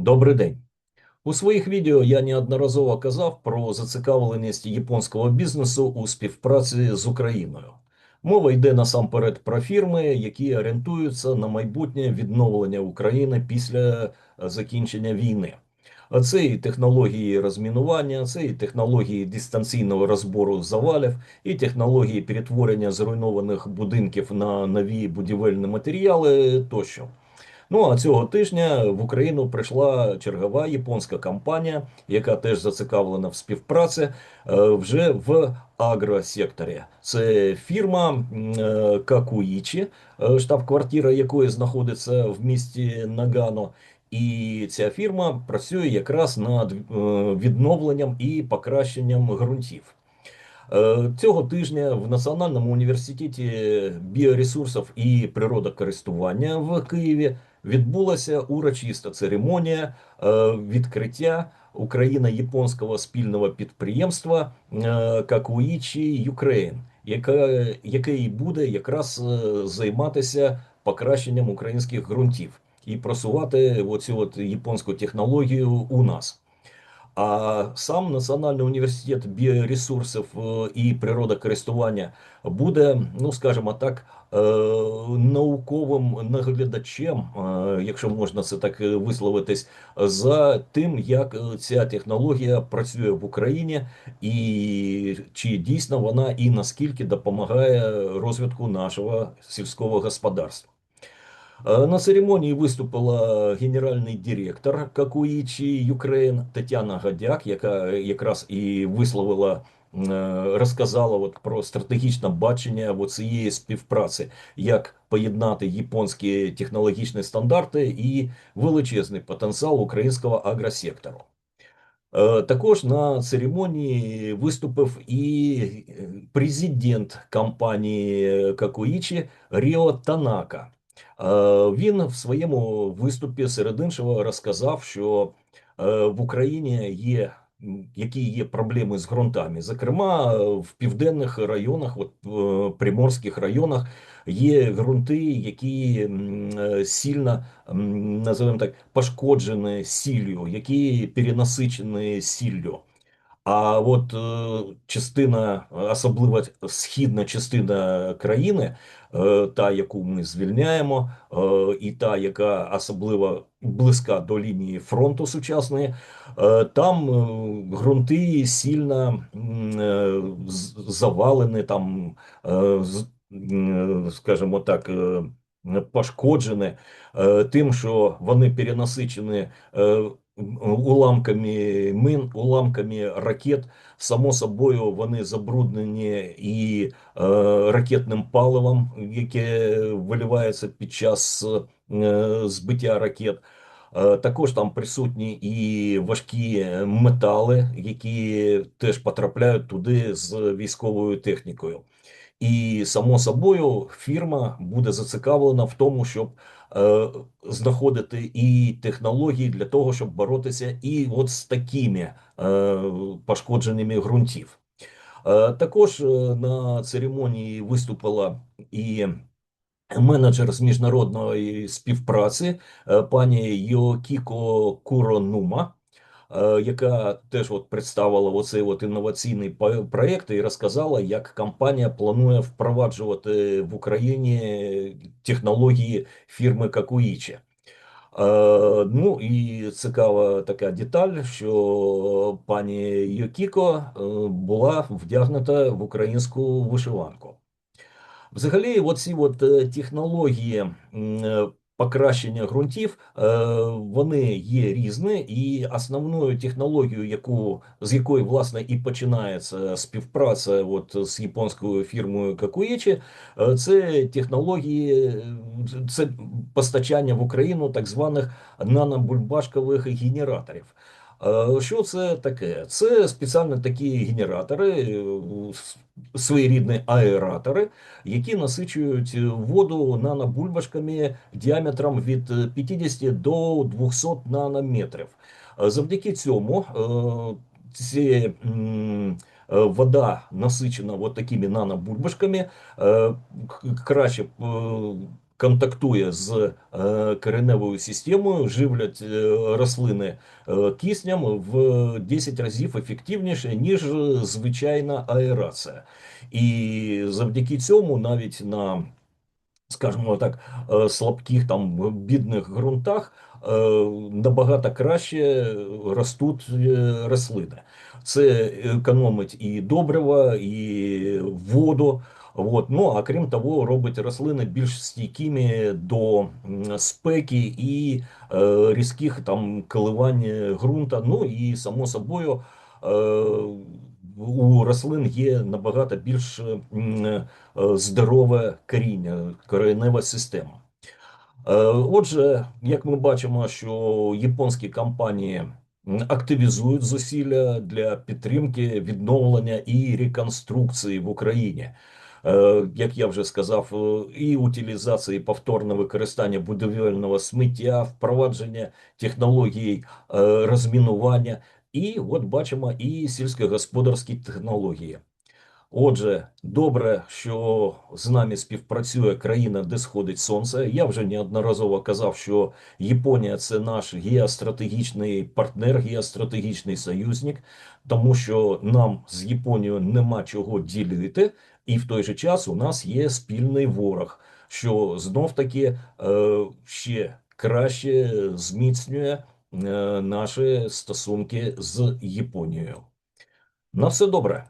Добрий день. У своїх відео я неодноразово казав про зацікавленість японського бізнесу у співпраці з Україною. Мова йде насамперед про фірми, які орієнтуються на майбутнє відновлення України після е, закінчення війни. Це і технології розмінування, це і технології дистанційного розбору завалів, і технології перетворення зруйнованих будинків на нові будівельні матеріали тощо. Ну а цього тижня в Україну прийшла чергова японська компанія, яка теж зацікавлена в співпраці е, вже в агросекторі. Це фірма е, Какуїчі, е, штаб-квартира якої знаходиться в місті Нагано. І ця фірма працює якраз над відновленням і покращенням ґрунтів. Цього тижня в Національному університеті біоресурсів і природокористування в Києві відбулася урочиста церемонія е, відкриття Україно-японського спільного підприємства е, Какуїчі Юкрейн, яке, яке буде якраз е, займатися покращенням українських ґрунтів і просувати оцю от японську технологію у нас. А сам Національний університет біоресурсів і природокористування буде, ну скажімо так, науковим наглядачем, е, якщо можна це так висловитись, за тим, як ця технологія працює в Україні, і чи дійсно вона і наскільки допомагає розвитку нашого сільського господарства. Е, На церемонії виступила генеральний директор Какуїчі Юкрейн Тетяна Гадяк, яка якраз і висловила, е, розказала от про стратегічне бачення цієї співпраці, як поєднати японські технологічні стандарти і величезний потенціал українського агросектору. Е, Також на церемонії виступив і президент компанії Какуїчі Ріо Танака. Е, Він в своєму виступі серед іншого розказав, що е, в Україні є які є проблеми з ґрунтами. Зокрема, е, в південних районах, от в приморських районах, є ґрунти, які е, сильно називаємо так пошкоджені сіллю, які перенасичені сіллю. А от е, частина, особливо східна частина країни, е, та, яку ми звільняємо, е, і та, яка особливо близька до лінії фронту сучасної, там ґрунти сильно завалені, там, скажімо так, пошкоджені тим, що вони перенасичені. Уламками мин, уламками ракет. Само собою, вони забруднені і е, ракетним паливом, яке виливається під час е, збиття ракет. Е, Також там присутні і важкі метали, які теж потрапляють туди з військовою технікою. І само собою фірма буде зацікавлена в тому, щоб знаходити і технології для того, щоб боротися і от з такими е, пошкодженнями ґрунтів. Е, також е, на церемонії виступила і менеджер з міжнародної співпраці е, пані Йокіко Куронума е, яка теж от представила оцей от інноваційний проєкт і розказала, як компанія планує впроваджувати в Україні технології фірми Какуїчі. Е, ну і цікава така деталь, що пані Йокіко е, була вдягнута в українську вишиванку. Взагалі, оці от е, технології е, покращення ґрунтів, е, вони є різні, і основною технологією, яку, з якої власне і починається співпраця от з японською фірмою Какуєчі, е, це технології, це постачання в Україну так званих нанобульбашкових генераторів. Е, Що це таке? Це спеціально такі генератори, е, своєрідні аератори, які насичують воду нанобульбашками діаметром від е, 50 до 200 нанометрів. Е, Завдяки цьому ці, вода насичена от такими нанобульбашками, краще контактує з е, кореневою системою, живлять е, рослини е, киснем в 10 разів ефективніше, ніж звичайна аерація. І завдяки цьому навіть на скажімо так, слабких там бідних ґрунтах набагато краще ростуть рослини. Це економить і добрива, і воду. От. Ну, а крім того, робить рослини більш стійкими до спеки і е, різких там коливань ґрунта. Ну і само собою. Е, у рослин є набагато більш е, здорове коріння, коренева система. Е, Отже, як ми бачимо, що японські компанії активізують зусилля для підтримки відновлення і реконструкції в Україні. Е, Як я вже сказав, е, і утилізації повторне використання будівельного сміття, впровадження технологій е, розмінування, і от бачимо і сільськогосподарські технології. Отже, добре, що з нами співпрацює країна, де сходить сонце. Я вже неодноразово казав, що Японія це наш геостратегічний партнер, геостратегічний союзник, тому що нам з Японією нема чого ділити, і в той же час у нас є спільний ворог, що знов таки е, ще краще зміцнює е, наші стосунки з Японією. На все добре.